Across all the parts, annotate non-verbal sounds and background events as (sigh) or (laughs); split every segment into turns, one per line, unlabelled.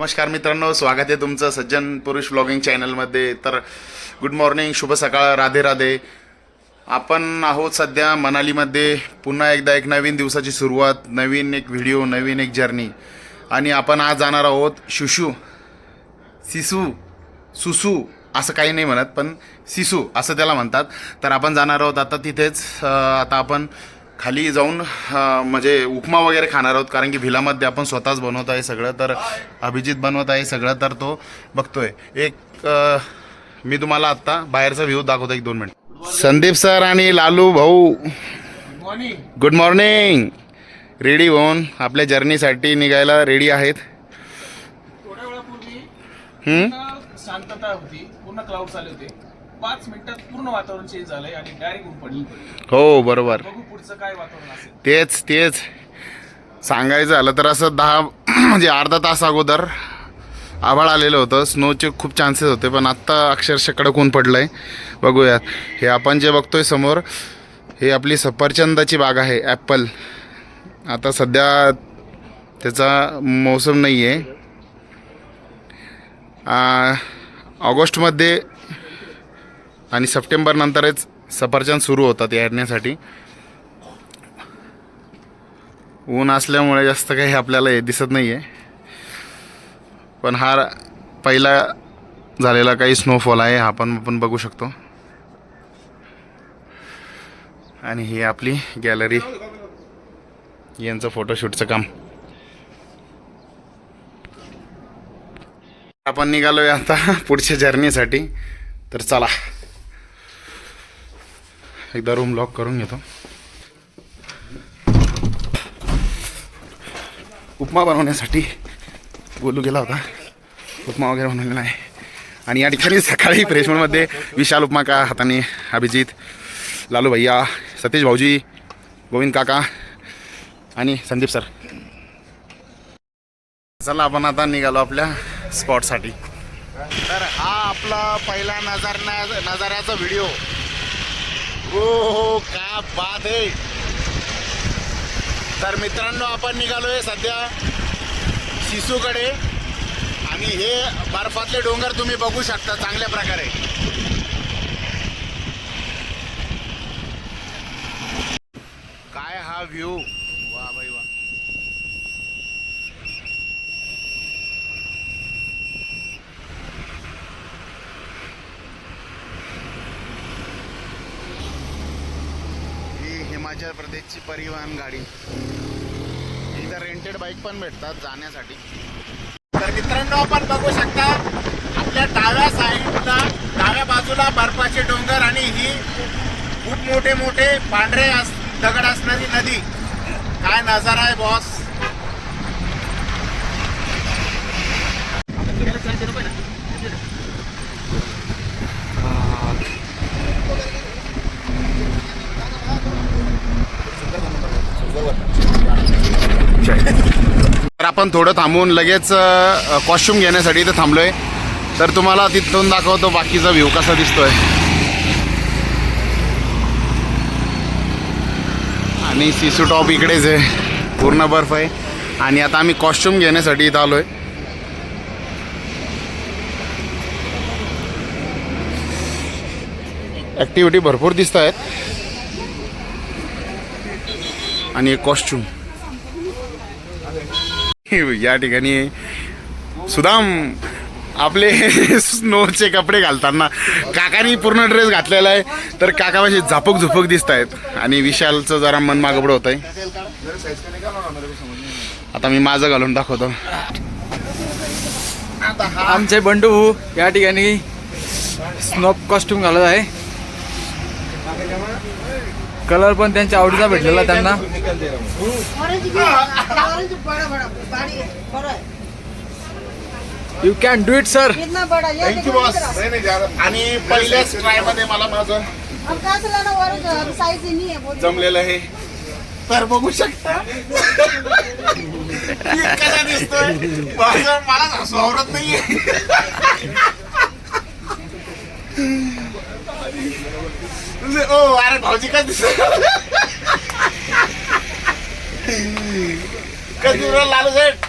नमस्कार मित्रांनो स्वागत आहे तुमचं सज्जन पुरुष ब्लॉगिंग चॅनलमध्ये तर गुड मॉर्निंग शुभ सकाळ राधे राधे. आपण आहोत सध्या मनालीमध्ये. पुन्हा एकदा एक नवीन दिवसाची सुरुवात नवीन एक व्हिडिओ नवीन एक जर्नी आणि आपण आज जाणार आहोत शुशू सिसू सुसू असं काही नाही म्हणत पण सिसू असं त्याला म्हणतात. तर आपण जाणार आहोत आता तिथेच. आता आपण खाली जाऊन म्हणजे उपमा वगैरे खाणार आहोत कारण की व्हिलामध्ये आपण स्वतःच बनवत आहे सगळं तर अभिजित बनवत आहे सगळं तर तो बघतोय. एक अं, मी तुम्हाला आत्ता बाहेरचा व्ह्यू दाखवतो एक दोन मिनिट. संदीप सर आणि लालू भाऊ. गुड मॉर्निंग रेडी होऊन आपल्या जर्नीसाठी निघायला रेडी आहेत.
शांतता होती पूर्ण क्लाउड आले होते. पाच मिनिटात पूर्ण वातावरण चेंज झालंय आणि डायरेक्ट ऊन पडली
हो बरोबर.
बघू पुढचं काय वातावरण असेल.
तेच तेच. सांगायचं झालं तर असं दहा (clears throat) म्हणजे अर्धा तास अगोदर आभाळ आलेलं होतं. स्नोचे खूप चान्सेस होते पण आत्ता अक्षरशः कडक ऊन पडलं आहे बघूयात. हे आपण जे बघतोय समोर हे आपली सफरचंदाची बाग आहे ॲपल. आता सध्या त्याचा मोसम नाही आहे ऑगस्टमध्ये आणि सप्टेंबर नंतरच सफरचंद सुरू होतात येण्यासाठी. ऊन असल्यामुळे जास्त काही आपल्याला हे दिसत नाही आहे पण हा पहिला झालेला काही स्नोफॉल आहे हा पण आपण बघू शकतो. आणि ही आपली गॅलरी यांचं फोटोशूटचं काम. आपण निघालोय आता पुढच्या जर्नीसाठी तर चला. एकदा रूम लॉक करून घेतो. उपमा बनवण्यासाठी बोलू गेला होता. उपमा वगैरे बनवलेला आहे. आणि या ठिकाणी सकाळी फ्रेशमनमध्ये विशाल उपमा का हाताने अभिजित लालू भैया सतीश भाऊजी गोविंद काका आणि संदीप सर. चला आपण आता निघालो आपल्या स्पॉटसाठी तर हा आपला पहिला नजर नजाऱ्याचा व्हिडिओ हो हो का बात आहे तर मित्रांनो आपण निघालोय सध्या शिसूकडे. आणि हे बर्फातले डोंगर तुम्ही बघू शकता चांगल्या प्रकारे. काय हा व्ह्यू वा बाई वा ही हिमाचल प्रदेशची परिवहन गाडी. इथं रेंटेड बाईक पण भेटतात जाण्यासाठी. तर मित्रांनो आपण बघू शकता आपल्या डाव्या साईडला डाव्या बाजूला बर्फाचे डोंगर आणि ही खूप मोठे मोठे पांढरे अस दगड असणारी नदी. काय नजारा आहे बॉस तर आपण थोडं थांबून लगेच कॉस्ट्युम घेण्यासाठी इथं थांबलोय. तर तुम्हाला तिथून दाखवतो बाकीचा व्ह्यू कसा दिसतोय. आणि सिसू टॉप इकडेच आहे. पूर्ण बर्फ आहे. आणि आता आम्ही कॉस्ट्युम घेण्यासाठी इथं आलोय. ॲक्टिव्हिटी भरपूर दिसत आहेत आणि एक कॉस्ट्युम (laughs) या ठिकाणी सुदाम आपले स्नोचे कपडे घालताना काकानी पूर्ण ड्रेस घातलेला आहे. तर काका माझे झापक झुपक दिसत आहेत आणि विशालचं जरा मन मागबड होत आहे आता मी माझं घालून दाखवतो.
आमचे बंडू भाऊ या ठिकाणी स्नोप कॉस्ट्युम घालत आहे. कलर पण त्यांच्या आवडीचा भेटलेला त्यांना. You can do it sir
कितना बड़ा ये
थँक्यू बॉस। आणि पहिल्याच ट्रायमध्ये मला माझं
ही है
जमलेलं आहे. तर बघू शकता. कसा दिसतोय. माझं मला हसू आवडत नाहीये. ओ अरे भाऊजी काय दिसत कधी लालू सेठ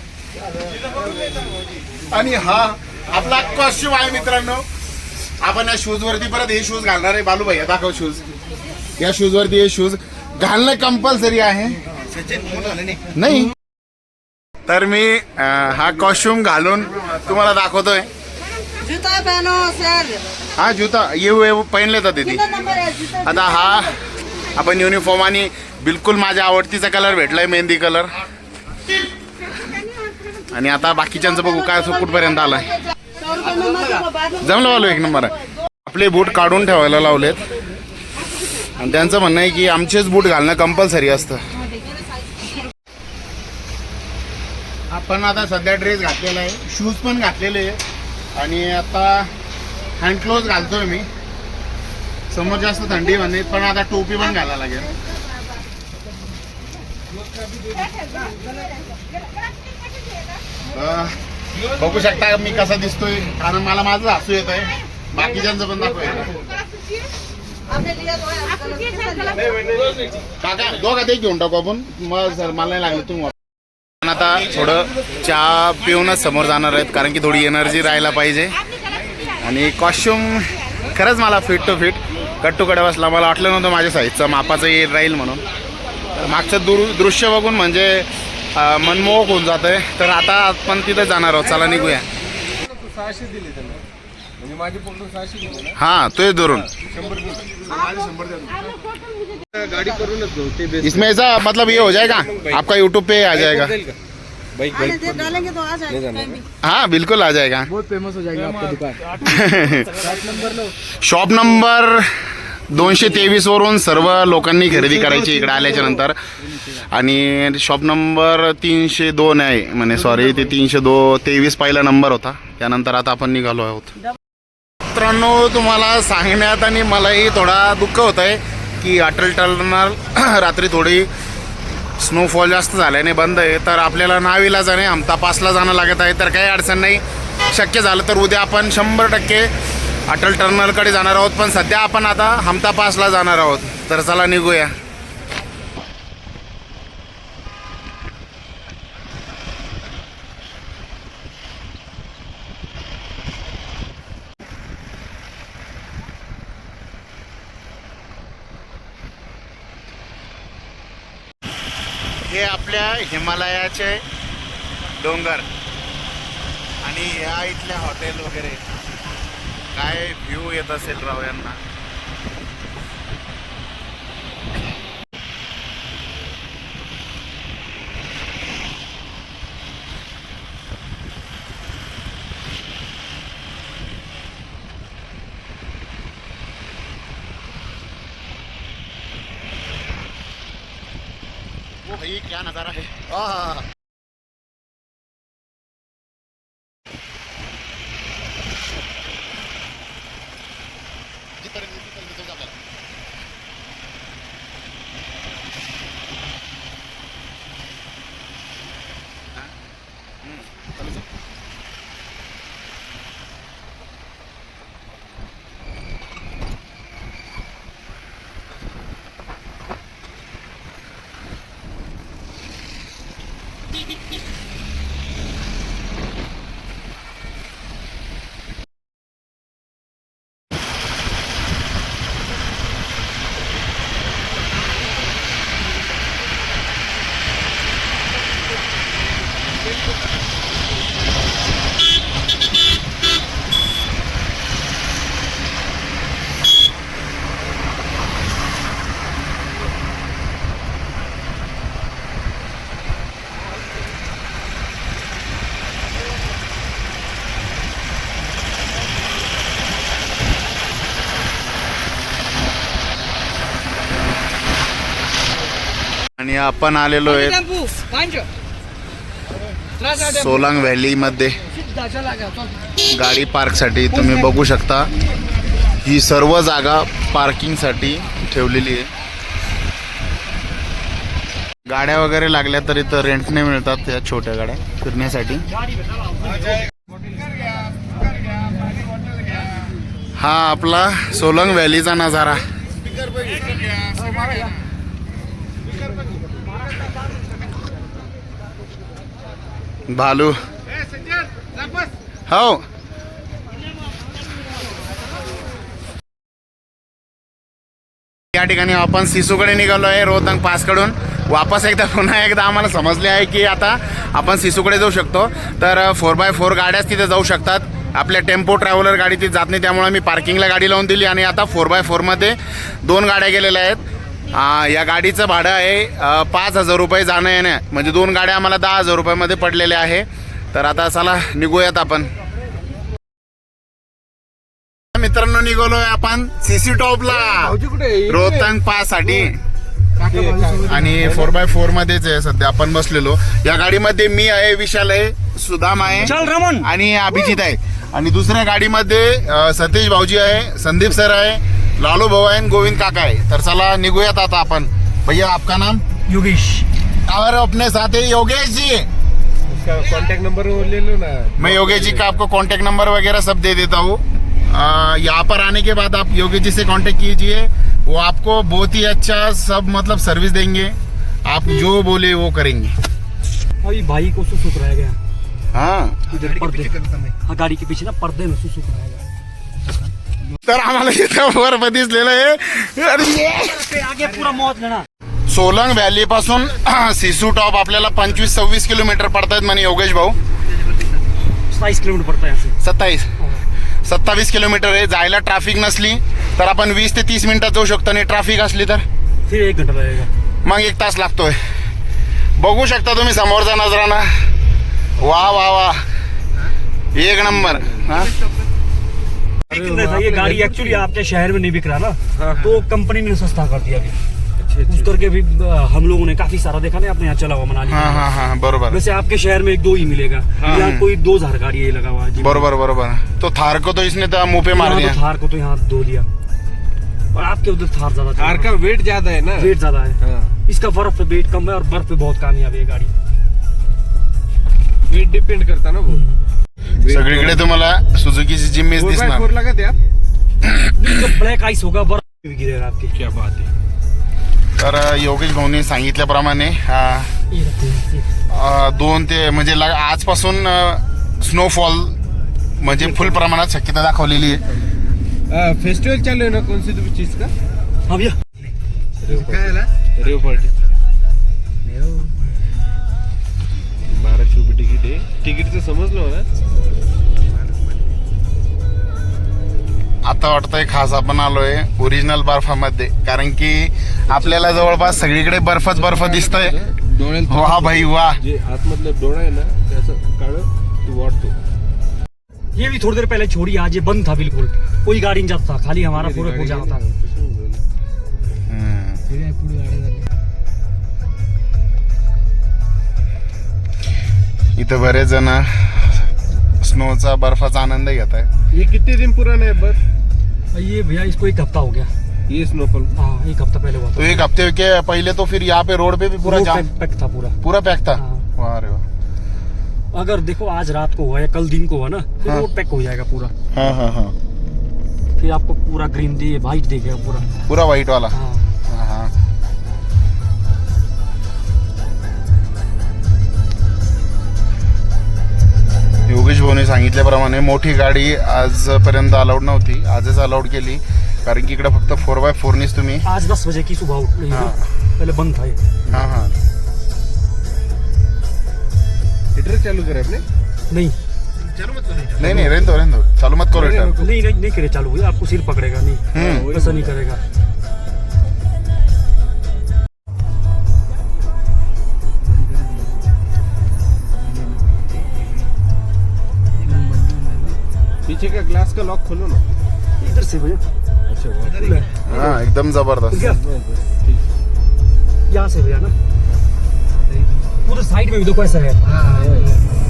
आणि हा आपला कॉस्ट्युम आहे मित्रांनो आपण या शूज वरती परत हे शूज घालणार आहे बालू भैया दाखव शूज या शूज वरती हे शूज घालणं कंपल्सरी आहे. नाही. तर मी हा कॉस्ट्युम घालून तुम्हाला दाखवतोय. हा जुता. ये हुए पहिन लेतात ती
कितना नंबर है जूता
आता हा आपण युनिफॉर्म आणि बिलकुल माझ्या आवडतीचा कलर भेटलाय मेहंदी कलर आणि आता बाकीच्यांचं बघू काय असं कुठपर्यंत आलाय. जमलं वालो एक नंबर आपले बूट काढून ठेवायला लावलेत. आणि त्यांचं म्हणणं आहे की आमचेच बूट घालणं कंपल्सरी असतं. आपण आता सध्या ड्रेस घातलेला आहे. शूज पण घातलेले आहे आणि आता हँड क्लोज घालतोय मी. समोर जास्त थंडी म्हणे पण आता टोपी पण घालायला लागेल. बघू शकता मी कसा दिसतोय कारण मला माझं हसू येत आहे बाकीच्यांचं पण
लिया?
काका दोघा ते घेऊन टाकू आपण. मग सर मला नाही लागलं तुम्ही आता थोडं चहा पिऊनच समोर जाणार आहेत कारण की थोडी एनर्जी राहायला पाहिजे. आणि कॉस्ट्युम खरंच मला fit to fit cut to cut बसला मला वाटलं नव्हतं माझ्या साईजचं मापाचं येईल राहील म्हणून. मागचं दूर दृश्य बघून म्हणजे मनमोहक होऊन जातं आहे तर आता आपण तिथं जाणार आहोत चला निघूया.
सहाशे दिले त्यांना. म्हणजे माझे पकडून सहाशे दिले ना?
हाँ तो ये धरून
गाडी करूनच घेऊ ते बेस्ट.
इसमें ऐसा मतलब ये हो जाएगा? आपका यूट्यूब पे आ जाएगा।
बाईक
आने दे डालेंगे तो आ जाएगा कहीं भी।
हाँ बिल्कुल आ जाएगा।
बहुत फेमस हो जाएगा आपका दुकान।
शॉप नंबर दोनशे तेवीस वरून सर्व लोकांनी खरेदी करायची इकडे आल्याच्यानंतर आणि शॉप नंबर तीनशे दोन आहे म्हणे सॉरी ते तीनशे दो तेवीस पहिला नंबर होता. त्यानंतर आता आपण निघालो आहोत. मित्रांनो तुम्हाला सांगण्यात आणि मलाही थोडा दुःख होत आहे की अटल टर्नल (clears throat) रात्री थोडी स्नोफॉल जास्त झाल्याने बंद आहे. तर आपल्याला नावीला जाणे हमता पासला जाणं लागत आहे. तर काही अडचण नाही. शक्य झालं तर उद्या आपण शंभर टक्के अटल टर्नलकडे जाणार आहोत. पण सध्या आपण आता हमता पासला जाणार आहोत. तर चला निघूया हे आपल्या हिमालयाचे डोंगर. आणि ह्या इथल्या हॉटेल वगैरे. काय व्ह्यू येत असेल राव यांना? भाई क्या नज़ारा है? Hehehehe (laughs) आपण आलेलो आहे सोलांग व्हॅलीमध्ये गाडी पार्कसाठी तुम्ही बघू शकता. ही सर्व जागा पार्किंगसाठी ठेवलेली आहे. गाड्या वगैरे लागल्या तर इथं रेंटने मिळतात या छोट्या गाड्या फिरण्यासाठी. हा आपला सोलंग व्हॅलीचा नजारा. भालू। हो। या ठिकाणी आपण सिसूकडे निघालो आहे रोहतांग पासकडून. वापस एकदा पुन्हा एकदा आम्हाला समजले आहे की आता आपण सिसूकडे जाऊ शकतो. तर फोर बाय फोर गाड्याच तिथे जाऊ शकतात. आपल्या टेम्पो ट्रॅव्हलर गाडी तिथे जात नाही त्यामुळे मी पार्किंगला गाडी लावून दिली आणि आता फोर बाय फोरमध्ये दोन गाड्या गेलेल्या आहेत. आ, या गाडीचं भाडं आहे पाच हजार रुपये जाणं येणं म्हणजे दोन गाड्या आम्हाला दहा हजार रुपयामध्ये पडलेल्या आहे. तर आता चला निघूयात आपण. मित्रांनो निघालोय आपण सीसी टॉपला. रोहतांग
पाससाठी
आणि फोर बाय फोर मध्येच आहे सध्या आपण बसलेलो. या गाडीमध्ये मी आहे विशाल आहे सुदाम आहे. आणि अभिजित आहे. आणि दुसऱ्या गाडीमध्ये सतीश भाऊजी आहे संदीप सर आहे. लालू आहे गोविंद काका है तर चला निघूयात आता आपण. भैया आपका नाम?
योगेश.
और अपने साथ है योगेश जी.
उसका कांटेक्ट नंबर ले लो ना।
मैं योगेश जी का आपको कांटेक्ट नंबर वगैरह सब दे देता हूँ। यहाँ पर आने के बाद आप योगेश जी से कांटेक्ट कीजिए। वो आपको बहुत ही अच्छा सब मतलब सर्विस देंगे। आप जो बोले वो करेंगे।
अभी भाई को सुसुक रह गया
हाँ।
हाँ गाड़ी के पीछे ना पर्दे में सुसुक रह गया
तर आम्हाला इथं वर दिसलेलं आहे. सोलंग व्हॅली पासून (clears throat) सिसू टॉप आपल्याला पंचवीस सव्वीस किलोमीटर पडतायत म्हणे योगेश भाऊ.
सताईस किलोमीटर पड़ता है यहाँ से
सत्तावीस सत्तावीस किलोमीटर आहे. जायला ट्रॅफिक नसली तर आपण वीस ते तीस मिनिटात जाऊ शकतो आणि ट्रॅफिक असली तर.
एक घंटा
मग एक तास लागतोय. बघू शकता तुम्ही समोरचा नजराना. वा वा वा. एक नंबर. हा?
था ये गाड़ी एक्चुअली आपके शहर में नहीं बिक रहा ना तो कंपनी ने सस्ता कर दिया अभी उस करके भी हम लोगों ने काफ़ी सारा देखा ना अपने यहाँ चला हुआ मनाली।
हा हा हा बरोबर।
वैसे आपके शहर में एक दो ही मिलेगा। यहाँ कोई दो हज़ार गाड़ी ये लगा हुआ है जी।
बरोबर बरोबर। तो थार को तो इसने तो मुँह पे मार दिया
तो थार को तो यहाँ दो दिया और आपके उधर थार ज़्यादा रहा
का वेट ज़्यादा है ना?
वेट ज़्यादा है।
हाँ।
इसका बर्फ़ पे वेट कम है और बर्फ़ पे बहुत कामयाब है ये गाड़ी।
वेट डिपेंड करता ना वो।
सगळीकडे तुम्हाला सुझुकीची
बाय
दिसणार.
ब्लैक आइस होगा बर्फ भी गिरेगा आपके
क्या बात है
तर योगेश भाऊनी सांगितल्याप्रमाणे
हैं,
दोन ते म्हणजे लग- आजपासून स्नोफॉल म्हणजे फुल प्रमाणात शक्यता दाखवलेली आहे.
फेस्टिवल चालू है ना कौन सी तो चीज का? Rave party. बाराशे रुपये तिकीट आहे. तिकीटचं समजलं ना
आता वाटतंय खास आपण आलोय ओरिजिनल बर्फामध्ये. कारण की आपल्याला जवळपास सगळीकडे बर्फच बर्फ दिसतोय. वा भाई वा.
जे आतमधलं डोळा आहे ना त्याचं काळं तू वाटतो.
ये भी थोड़ी देर पहले छोड़ी आज ये बंद था बिल्कुल। कोई गाड़ी नहीं जाता था खाली हमारा पूरा हो था
हम्म. इथं बरेच जण स्नोचा बर्फाचा आनंद घेत आहे
ये कितने दिन पुराना है बर्फ?
ये भैया इसको एक हफ़्ता हो गया।
ये स्नोफॉल
हाँ एक हफ़्ता पहले हुआ
तो एक हफ़्ते के पहले तो फिर यहाँ पे रोड पे भी पूरा जाम
पैक, था पूरा।
पूरा पैक था?
हाँ।
वाह रे वाह।
अगर देखो आज रात को हुआ या कल दिन को हुआ ना फिर
हाँ।
रोड पैक हो जाएगा पूरा।
हाँ हाँ हाँ।
फिर आपको पूरा ग्रीन दे वाइट देगा पूरा।
पूरा व्हाइट वाला।
हाँ।
योगेश भाऊने सांगितल्याप्रमाणे मोठी गाडी आजपर्यंत अलाउड नव्हती आजच अलाउड केली कारण की इकडे फक्त फोर बाय फोरनीच तुम्ही
आज दस बजे की सुबह उठ रही है
हाँ।
पहले बंद था ये
हां हां
हीटर चालू करे आपने
नहीं
नाही नाही रेंदो रेंदो चालू मत करो रिटर्न
नहीं नहीं नहीं करे चालू आपको सिर पकड़ेगा नहीं ऐसा नहीं करेगा
पीछे का ग्लास का लॉक खोलो ना।
इधर से भैया
अच्छा हाँ।
हाँ। एकदम ज़बरदस्त।
क्या यहाँ से भैया ना। पूरे साइड में भी देखो ऐसा है।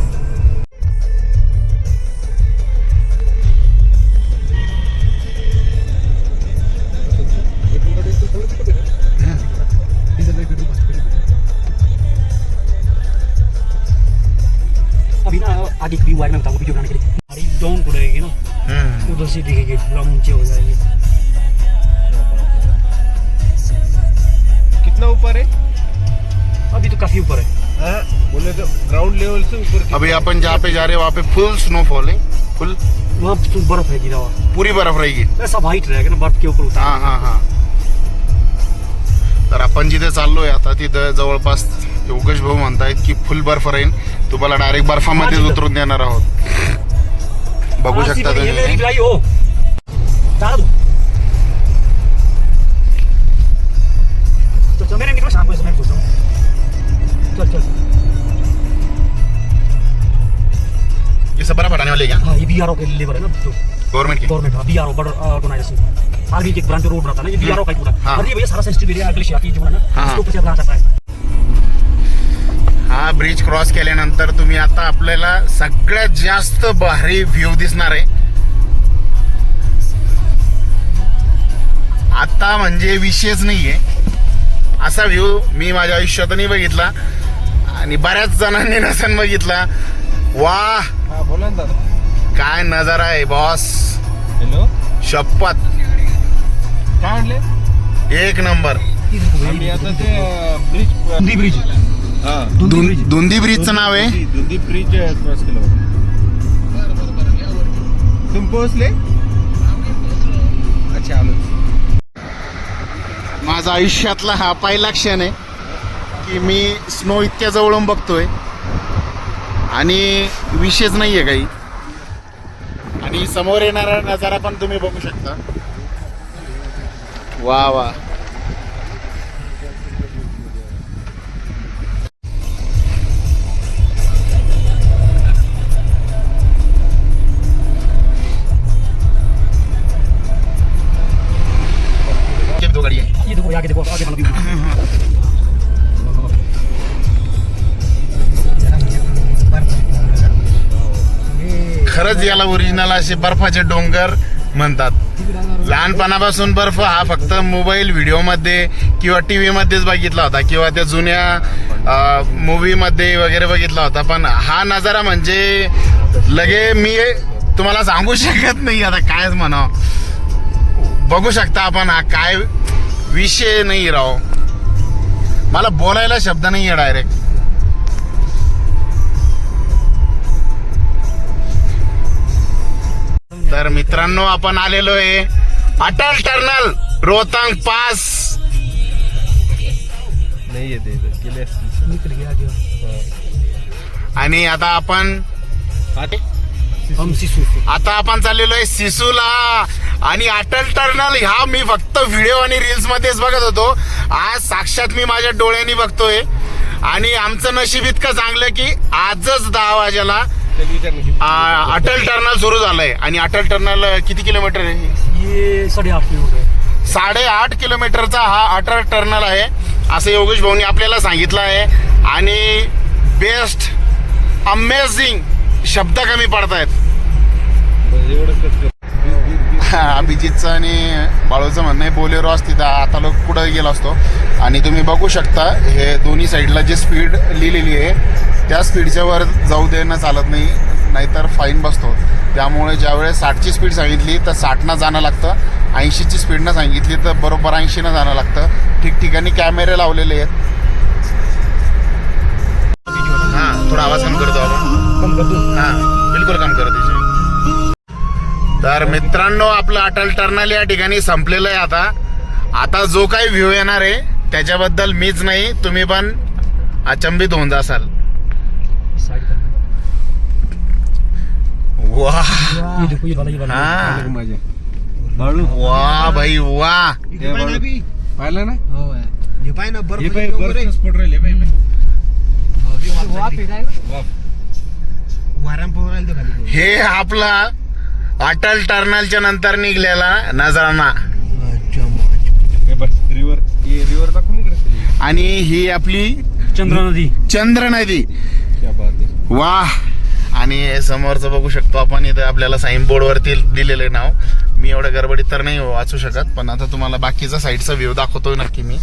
ऊंचे हो जाएंगे
कितना ऊपर है?
अभी तो काफी ऊपर है।
बोले तो ग्राउंड लेवल से ऊपर
अभी अपन जहाँ पे जा रहे हैं वहाँ पे फुल स्नोफॉल है। फुल
वहाँ तो बर्फ है गिरा हुआ
पुरी बर्फ रहेगी।
ऐसा वाइट रहेगा ना बर्फ के ऊपर उतार
हा हा हा। तर आपण जिथे चाललोय आता तिथं जवळपास योगेश भाऊ म्हणतायत की फुल बर्फ राहील तुम्हाला डायरेक्ट बर्फामध्येच. उतरून देणार आहोत. बघू शकता तुम्ही.
हो चल मेरे निकलो शाम को समय सोच रहा हूँ चल चल
ये सब बर्फ हटाने वाले क्या
हाँ ये बी आर ओ के लेबर है ना जो
गवर्नमेंट के
गवर्नमेंट हाँ B R O border organisation branch road है ना ये बी आर ओ का ही पूरा
हाँ।
और ये भैया सारा सेंसिटिव एरिया की जो है ना
हाँ।
ब्रांच आता है
हा ब्रिज क्रॉस केल्यानंतर तुम्ही आता आपल्याला सगळ्यात जास्त भारी व्ह्यू दिसणार आहे. आता म्हणजे विषयच नाहीये. असा व्ह्यू मी माझ्या आयुष्यात नाही बघितला आणि बऱ्याच जणांनी (laughs) नसन बघितला. वा
हा बोला
काय नजारा आहे बॉस
हॅलो
शपथ.
काय आणले?
एक नंबर.
आम्ही आता ते ब्रिज
दुंदी ब्रिज
हा.
दुंदी ब्रिज
दुंदी ब्रिजचं नाव आहे.
दुंदी- दुंदी ब्रिज क्रॉस केला तुम्ही पोहोचले. अच्छा आलो.
माझा आयुष्यातला हा पहिला क्षण आहे की मी स्नो इतक्या जवळून बघतोय. आणि विशेष नाही आहे काही. आणि समोर येणारा नजारा पण तुम्ही बघू शकता. वा वा. है
देखो आगे देखो
खरंच याला ओरिजिनल असे बर्फाचे डोंगर म्हणतात. लहानपणापासून बर्फ हा फक्त मोबाईल व्हिडिओमध्ये किंवा टी व्हीमध्येच बघितला होता किंवा त्या जुन्या मूवीमध्ये वगैरे बघितला होता. पण हा नजारा म्हणजे लगे मी तुम्हाला सांगू शकत नाही आता कायच म्हणावं. बघू शकता आपण हा काय विषय नाही राव. मला बोलायला शब्द नाही आहे डायरेक्ट तर मित्रांनो आपण आलेलो आहे अटल टर्नल रोहतांग पास.
नाही
आणि आता आपण
हम
आता आपण चाललेलो आहे सिसूला. आणि अटल टर्नल ह्या मी फक्त व्हिडिओ आणि रील्स मध्येच बघत होतो. आज साक्षात मी माझ्या डोळ्यांनी बघतोय. आणि आमचं नशीब इतकं चांगलं की आजच दहा वाजेला अटल टर्नल सुरू झालंय. आणि अटल टर्नल किती किलोमीटर आहे?
साढ़े आठ किलोमीटर
साडेआठ किलोमीटरचा हा अटल टर्नल आहे असं योगेश भाऊनी आपल्याला सांगितलं आहे. आणि बेस्ट अमेझिंग शब्द कमी
कट कर. (laughs)
अभिजितचं आणि बाळूचं म्हणणं आहे बोलेरो असती तर आता लोक कुठं गेला असतो. आणि तुम्ही बघू शकता हे दोन्ही साईडला जी स्पीड लिहिलेली आहे त्या स्पीडच्या वर जाऊ देणं चालत नाही. नाहीतर फाईन बसतो. त्यामुळे ज्यावेळेस साठची स्पीड सांगितली तर साठनं जाणं लागतं. ऐंशीची स्पीडनं सांगितली तर बरोबर ऐंशीनं जाणं लागतं. ठिकठिकाणी कॅमेरे लावलेले आहेत. हां थोडा आवाज कम करतो आपण.
कम कर दो
हा बिलकुल काम करत. तर मित्रांनो आपलं अटल टर्नल या ठिकाणी संपलेलं आहे आता. आता जो काही व्ह्यू येणार आहे त्याच्याबद्दल मीच नाही तुम्ही पण अचंबित होऊन जासाल. वा वा भाई वा
पाहिलं ना
हे
आपला अटल टर्नलच्या नंतर निघलेला नजराना
दाखवून इकडे
आणि ही आपली
चंद्रा नदी.
चंद्र नदी.
क्या बात आहे.
वा आणि समोरचं बघू शकतो आपण इथं आपल्याला साईन बोर्डवरती दिलेलं नाव. मी एवढ्या गडबडीत तर नाही वाचू शकत पण आता तुम्हाला बाकीचा साईडचा व्ह्यू दाखवतोय नक्की मी.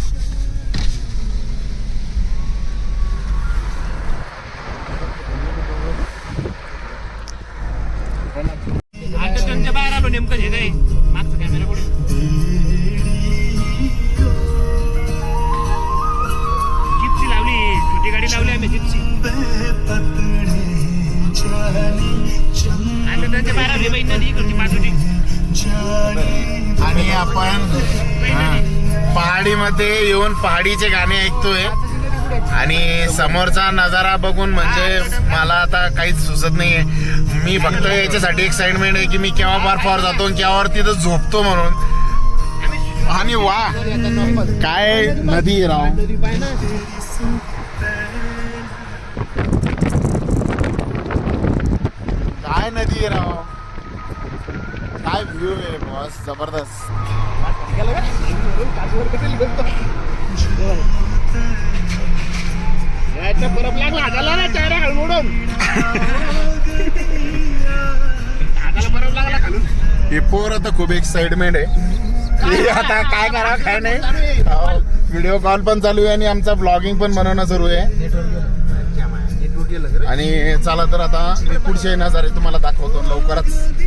मध्ये येऊन पहाडीचे गाणे ऐकतोय. आणि समोरचा नजारा बघून म्हणजे मला आता काहीच सुचत नाहीये. मी फक्त याच्यासाठी एक्साइटमेंट आहे की मी केव्हा बर्फावर जातो आणि केव्हा तिथं झोपतो म्हणून. आणि वा काय नदी राव. काय नदी आहे राव? काय व्ह्यू आहे बॉस जबरदस्त. हे पोर आता खूप एक्साइटमेंट आहे. आता काय करा काय नाही. हो, व्हिडिओ कॉल पण चालू आहे आणि आमचा ब्लॉगिंग पण बनवणं सुरू आहे. आणि चला तर आता मी पुढचे नजारे तुम्हाला दाखवतो लवकरच.